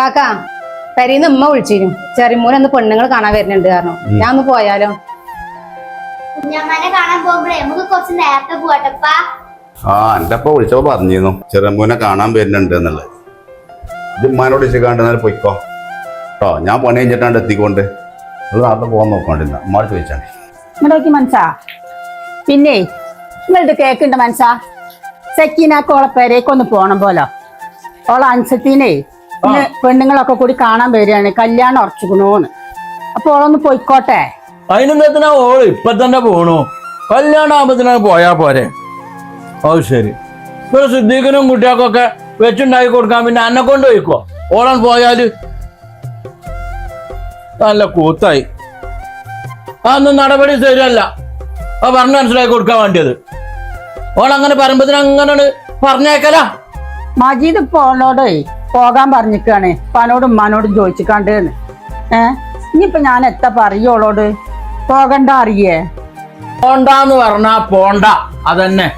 കാക്ക പെരീന്ന് ഉമ്മ വിളിച്ചിരുന്നു. ചെറിമൂന്ന് ഒന്ന് പെണ്ണുങ്ങൾ കാണാൻ വരുന്നുണ്ട് കാരണം ഞാൻ ഒന്ന് പോയാലോ? കുഞ്ഞമ്മനെ കാണാൻ പോകുമ്പോഴേ നമുക്ക് കുറച്ച് നേരത്തെ പോവാട്ടപ്പാ ആ എന്റെ അപ്പ വിളിച്ചപ്പോ പറഞ്ഞിരുന്നു. ചെറുമ്പൂനെ കാണാൻ വരുന്നുണ്ട് എന്നുള്ളത്. ഇത് ഉമ്മാനോട് ഇച്ചിക്കാണ്ട് എന്നാൽ പൊയ്ക്കോ. കേട്ടോ ഞാൻ പണി കഴിഞ്ഞിട്ടാണ്ട് എത്തിക്കൊണ്ട്. നിങ്ങൾ നാട്ടിൽ പോകാൻ നോക്കണ്ടില്ല ഉമ്മാട് ചോദിച്ചാണ് മനസ്സാ? പിന്നെ നിങ്ങളുടെ കേക്കുണ്ട് മനസ്സാ? സെക്കീന കോളപ്പേരേക്കൊന്ന് പെരേക്കൊന്ന് പോണം പോലോ. ഓളെ അൻസത്തിനെ ഇന്ന് പെണ്ണുങ്ങളൊക്കെ കൂടി കാണാൻ വരികയാണ്. കല്യാണം ഉറച്ചുക്കണോന്ന്. അപ്പൊ ഓളൊന്ന് പോയിക്കോട്ടെ. അതിനെന്താ ഓൾ ഇപ്പൊ തന്നെ പോണു. കല്യാണം ആകുമ്പത്തിനൊക്കെ പോയാ പോരെ. ഓ ശരി. ഇപ്പൊ സിദ്ദീഖിനും കുട്ടികൾക്കൊക്കെ വെച്ചുണ്ടാക്കി കൊടുക്കാൻ പിന്നെ അന്നെ കൊണ്ട് പോയിക്കോ? ഓളൻ പോയാൽ നല്ല കൂത്തായി. അതൊന്നും നടപടി ശരിയല്ല. ആ പറഞ്ഞ് മനസ്സിലാക്കി കൊടുക്കാൻ വേണ്ടിയത്. ഓളങ്ങനെ പറയുമ്പത്തിന് അങ്ങനെ പറഞ്ഞേക്കല. മജീദ് ഇപ്പൊ ഓളോട് പോകാൻ പറഞ്ഞിക്കാണ്. പനോടും ഉമ്മാനോടും ചോദിച്ചിക്കാണ്ട് ഏ? ഇനിയിപ്പൊ ഞാൻ എത്താ പറയോളോട് പോകണ്ട അറിയേ. പോണ്ടാന്ന് പറഞ്ഞാ പോണ്ട. അതന്നെ.